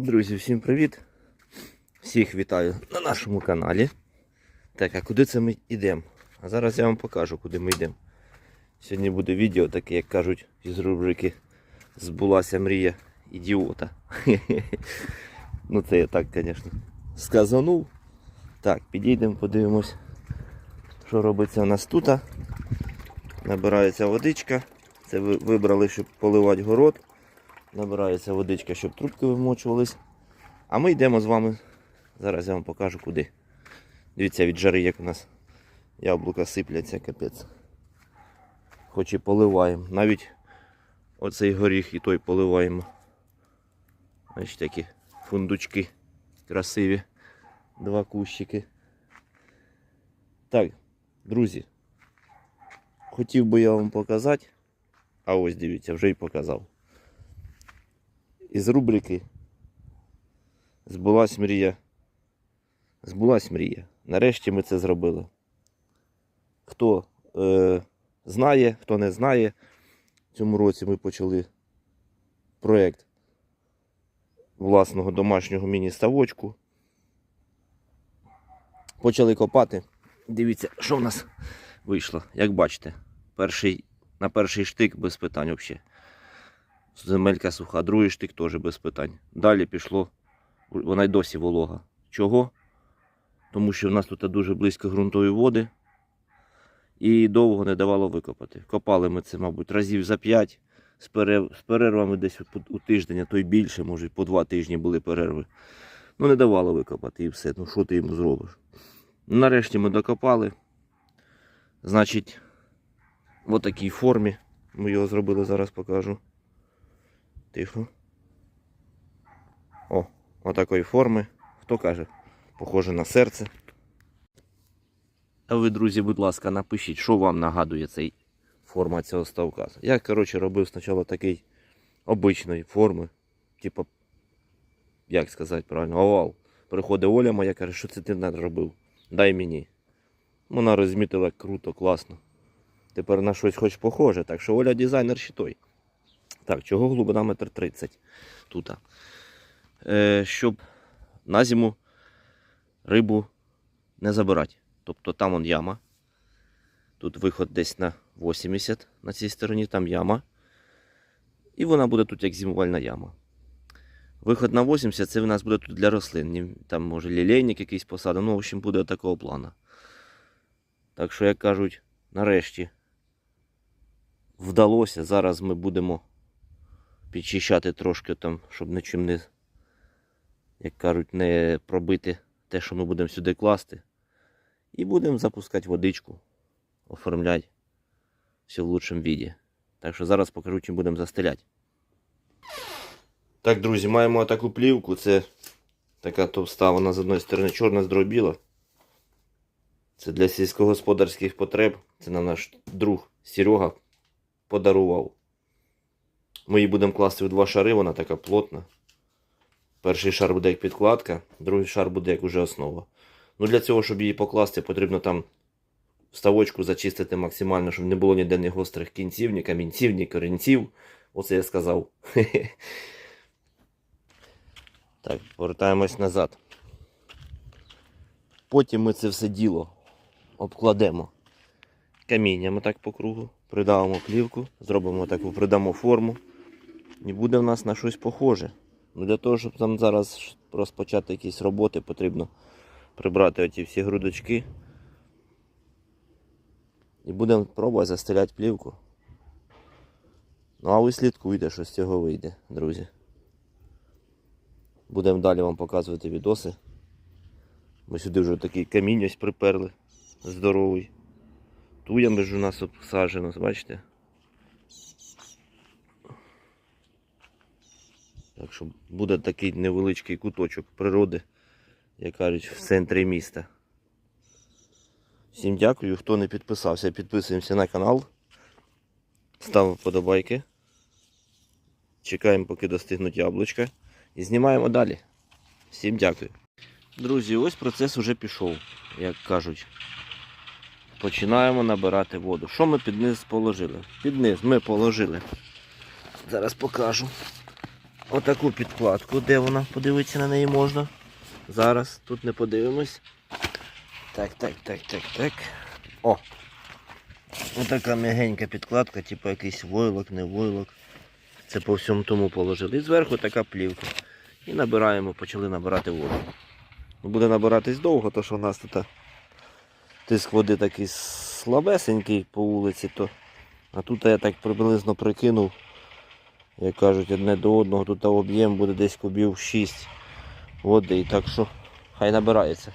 Друзі, всім привіт! Всіх вітаю на нашому каналі. Так, а куди це ми йдемо? А зараз я вам покажу, куди ми йдемо. Сьогодні буде відео таке, як кажуть, із рубрики Збулася мрія ідіота. Ну це я так, звісно, сказанув. Так, підійдемо, подивимось, що робиться у нас тут. Набирається водичка. Це вибрали, щоб поливати город. Набирається водичка, щоб трубки вимочувались. А ми йдемо з вами. Зараз я вам покажу куди. Дивіться від жари, як у нас яблука сипляться, капець. Хоч і поливаємо. Навіть оцей горіх і той поливаємо. Ось такі фундучки красиві. Два кущики. Так, друзі. Хотів би я вам показати. А ось дивіться, вже й показав із рубрики Збулась мрія. Збулась мрія. Нарешті ми це зробили. Хто е, знає, хто не знає, в цьому році ми почали проєкт власного домашнього міні-ставочку. Почали копати. Дивіться, що в нас вийшло. Як бачите, перший, на перший штик без питань взагалі. Земелька суха, другий штик теж без питань. Далі пішло, вона й досі волога. Чого? Тому що в нас тут дуже близько ґрунтові води і довго не давало викопати. Копали ми це, мабуть, разів за п'ять з, перервами десь у- у тиждень, а то й більше, може, по два тижні були перерви. Ну, не давало викопати і все. Ну, що ти йому зробиш? Нарешті ми докопали. Значить, в такій формі. Ми його зробили, зараз покажу. Тихо. О, отакої форми. Хто каже? Похоже на серце. А ви, друзі, будь ласка, напишіть, що вам нагадує цей форма цього ставка. Я, коротше, робив спочатку такий обичної форми. Типу, як сказати правильно, овал. Приходить Оля моя, каже, що це ти наробив? Дай мені. Вона розмітила круто, класно. Тепер на щось хоч похоже. Так що Оля дизайнер ще той. Так, чого глибина метр тридцять тут? Е, щоб на зиму рибу не забирати. Тобто там он яма. Тут виход десь на 80 на цій стороні, там яма. І вона буде тут як зимувальна яма. Виход на 80 це в нас буде тут для рослин. Там може лілейник якийсь посадимо. Ну, в общем, буде такого плану. Так що, як кажуть, нарешті вдалося. Зараз ми будемо підчищати трошки там, щоб нічим не, як кажуть, не пробити те, що ми будемо сюди класти. І будемо запускати водичку, оформляти все в лучшому віді. Так що зараз покажу, чим будемо застеляти. Так, друзі, маємо таку плівку. Це така товста, вона з одної сторони чорна, з біла. Це для сільськогосподарських потреб. Це нам наш друг Серега подарував. Ми її будемо класти в два шари, вона така плотна. Перший шар буде як підкладка, другий шар буде як уже основа. Ну для цього, щоб її покласти, потрібно там вставочку зачистити максимально, щоб не було ніде ні гострих кінців, ні камінців, ні корінців. Оце я сказав. Так, повертаємось назад. Потім ми це все діло обкладемо каміннями так по кругу, придавимо плівку, зробимо таку, придамо форму. І буде в нас на щось похоже. Ну, Для того, щоб там зараз розпочати якісь роботи, потрібно прибрати оті всі грудочки. І будемо пробувати застеляти плівку. Ну а ви слідкуйте, що з цього вийде, друзі. Будемо далі вам показувати відоси. Ми сюди вже такий камінь ось приперли. Здоровий. Туями ж у нас обсаджено, бачите? Так що буде такий невеличкий куточок природи, як кажуть, в центрі міста. Всім дякую, хто не підписався, підписуємося на канал. Ставимо вподобайки. Чекаємо, поки достигнуть яблучка. І знімаємо далі. Всім дякую. Друзі, ось процес уже пішов, як кажуть. Починаємо набирати воду. Що ми під низ положили? Під низ ми положили. Зараз покажу. Отаку підкладку. Де вона? Подивитися на неї можна. Зараз тут не подивимось. Так, так, так, так, так. О! Отака м'ягенька підкладка, типу якийсь войлок, не войлок. Це по всьому тому положили. І зверху така плівка. І набираємо, почали набирати воду. Буде набиратись довго, то що у нас тут тиск води такий слабесенький по вулиці, то. А тут я так приблизно прикинув, як кажуть, одне до одного, тут об'єм буде десь кубів 6 води. Так що хай набирається.